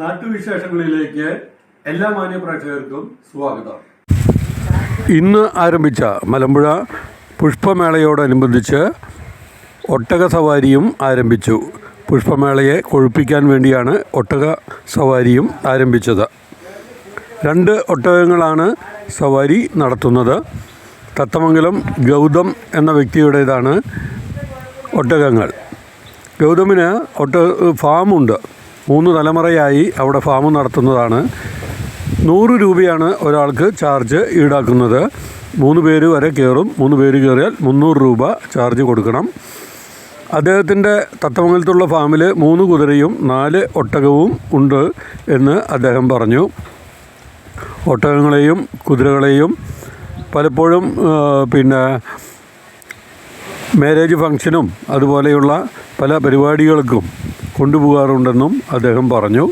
നാട്ടുവിശേഷങ്ങളിലേക്ക് എല്ലാ മാന്യ പ്രേക്ഷകർക്കും സ്വാഗതം. ഇന്ന് ആരംഭിച്ച മലമ്പുഴ പുഷ്പമേളയോടനുബന്ധിച്ച് ഒട്ടക സവാരിയും ആരംഭിച്ചു. പുഷ്പമേളയെ കൊഴുപ്പിക്കാൻ വേണ്ടിയാണ് ഒട്ടക സവാരിയും ആരംഭിച്ചത്. രണ്ട് ഒട്ടകങ്ങളാണ് സവാരി നടത്തുന്നത്. തത്തമംഗലം ഗൗതം എന്ന വ്യക്തിയുടേതാണ് ഒട്ടകങ്ങൾ. ഗൗതമിന് ഒട്ട ഫാമുണ്ട്. മൂന്ന് തലമുറയായി അവിടെ ഫാം നടത്തുന്നതാണ്. നൂറ് രൂപയാണ് ഒരാൾക്ക് ചാർജ് ഈടാക്കുന്നത്. മൂന്ന് പേര് വരെ കയറും. മൂന്ന് പേര് കയറിയാൽ മുന്നൂറ് രൂപ ചാർജ് കൊടുക്കണം. അദ്ദേഹത്തിന്റെ തത്തമംഗലത്തുള്ള ഫാമിൽ മൂന്ന് കുതിരയും നാല് ഒട്ടകവും ഉണ്ട് എന്ന് അദ്ദേഹം പറഞ്ഞു. ഒട്ടകങ്ങളെയും കുതിരകളെയും പലപ്പോഴും പിന്നെ മാരേജ് ഫങ്ഷനും അതുപോലെയുള്ള പല പരിപാടികൾക്കും കൊണ്ടുപോകാറുണ്ടെന്നും അദ്ദേഹം പറഞ്ഞു.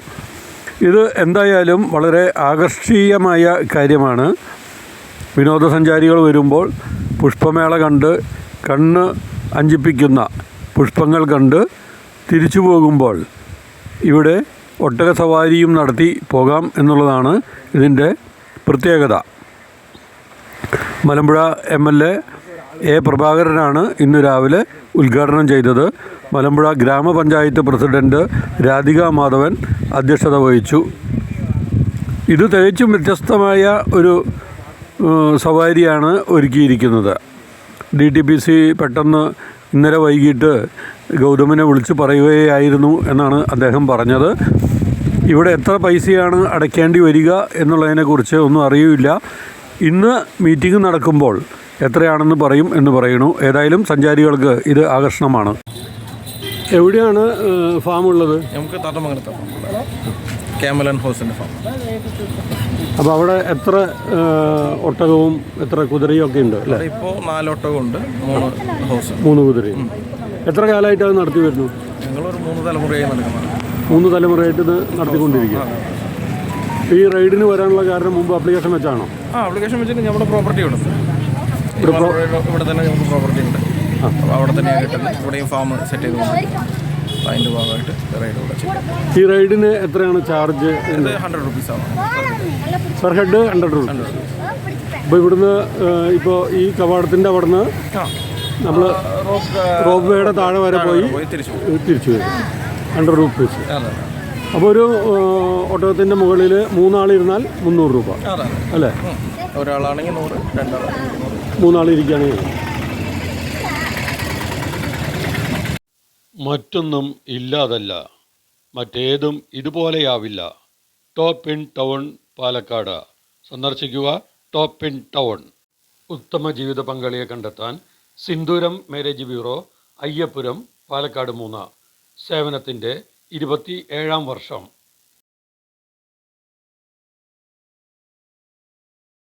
ഇത് എന്തായാലും വളരെ ആകർഷീയമായ കാര്യമാണ്. വിനോദസഞ്ചാരികൾ വരുമ്പോൾ പുഷ്പമേള കണ്ട് കണ്ണ് അഞ്ചിപ്പിക്കുന്ന പുഷ്പങ്ങൾ കണ്ട് തിരിച്ചു പോകുമ്പോൾ ഇവിടെ ഒട്ടക സവാരിയും നടത്തി പോകാം എന്നുള്ളതാണ് ഇതിന്റെ പ്രത്യേകത. Malampuzha M L A A പ്രഭാകരനാണ് ഇന്ന് രാവിലെ ഉദ്ഘാടനം ചെയ്തത്. മലമ്പുഴ ഗ്രാമപഞ്ചായത്ത് പ്രസിഡന്റ് രാധിക മാധവൻ അധ്യക്ഷത വഹിച്ചു. ഇത് തികച്ചും വ്യത്യസ്തമായ ഒരു സവാരിയാണ് ഒരുക്കിയിരിക്കുന്നത്. ഡി ടി പി സി പെട്ടെന്ന് ഇന്നലെ വൈകിട്ട് ഗൗതമിനെ വിളിച്ച് പറയുകയായിരുന്നു എന്നാണ് അദ്ദേഹം പറഞ്ഞത്. ഇവിടെ എത്ര പൈസയാണ് അടയ്ക്കേണ്ടി വരിക എന്നുള്ളതിനെക്കുറിച്ച് ഒന്നും അറിയില്ല. ഇന്ന് മീറ്റിംഗ് നടക്കുമ്പോൾ എത്രയാണെന്ന് പറയും എന്ന് പറയുന്നു. ഏതായാലും സഞ്ചാരികൾക്ക് ഇത് ആകർഷണമാണ്. എവിടെയാണ് ഫാം ഉള്ളത് നമുക്ക് തട്ടമംഗലത്തെ ക്യാമൽ ആൻഡ് ഹോസിന്റെ ഫാം അപ്പോൾ അവിടെ എത്ര ഒട്ടകവും എത്ര കുതിരയും ഒക്കെ ഉണ്ട് അല്ലേ? ഇപ്പോൾ നാലോട്ടമുണ്ട് മൂന്ന് ഹോസ് മൂന്ന് കുതിരയും. എത്ര കാലമായിട്ട് അത് നടത്തി വരുന്നു? ഞങ്ങളൊരു മൂന്ന് തലമുറയായി നടക്കുന്നത് മൂന്ന് തലമുറയായിട്ട് ഇത് നടത്തിക്കൊണ്ടിരിക്കുക. ഈ റൈഡിന് വരാനുള്ള കാരണം മുമ്പ് അപ്ലിക്കേഷൻ വെച്ചാണോ? ആ അപ്ലിക്കേഷൻ വെച്ചിട്ട് നമ്മുടെ പ്രോപ്പർട്ടി ഇവിടെ ഇവിടെ തന്നെ നമുക്ക് പ്രോപ്പർട്ടി ഉണ്ട്. അപ്പോൾ അവിടെ തന്നെയാണ് കിട്ടുന്നത് ഇവിടെയും ഫാം സെറ്റ് അപ്പോൾ അതിന്റെ ഭാഗമായിട്ട് റൈഡ് കൂടെ ചെയ്യും. ഈ റൈഡിന് എത്രയാണ് ചാർജ് ഇത് ഹൺഡ്രഡ് ആണ്. പെർ ഹെഡ് ഹൺഡ്രഡ് റുപ്പീസ് അപ്പോൾ ഇവിടുന്ന് ഇപ്പോൾ ഈ കവാടത്തിന്റെ അവിടുന്ന് നമ്മൾ റോപ്പ് വേയുടെ താഴെ വരെ പോയി തിരിച്ചു വരും. ഹൺഡ്രഡ് റുപ്പീസ് അപ്പോൾ ഒരു ഒട്ടകത്തിന്റെ മുകളിൽ മൂന്നാളിരുന്നാൽ മുന്നൂറ് രൂപ. അല്ലേ. ഒരാളാണെങ്കിൽ നൂറ് രണ്ടാളാണെങ്കിൽ നൂറ് മൂന്നാളിരിക്കുകയാണെങ്കിൽ മറ്റൊന്നും ഇല്ലാതല്ല. മറ്റേതും ഇതുപോലെയാവില്ല. Top in town Palakkad. സന്ദർശിക്കുക ടോപ്പ് ഇൻ ടൗൺ. ഉത്തമ ജീവിത പങ്കാളിയെ കണ്ടെത്താൻ സിന്ദൂരം മാരേജ് ബ്യൂറോ അയ്യപ്പുരം പാലക്കാട് മൂന്ന് സേവനത്തിന്റെ ഇരുപത്തി ഏഴാം വർഷം.